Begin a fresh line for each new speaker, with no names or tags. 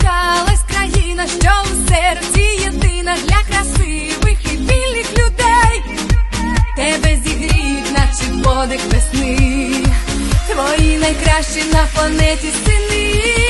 закохалась країна, що в серці єдина для красивих і вільних людей. Тебе зігріть, наче подих весни, твої найкращі на планеті сини.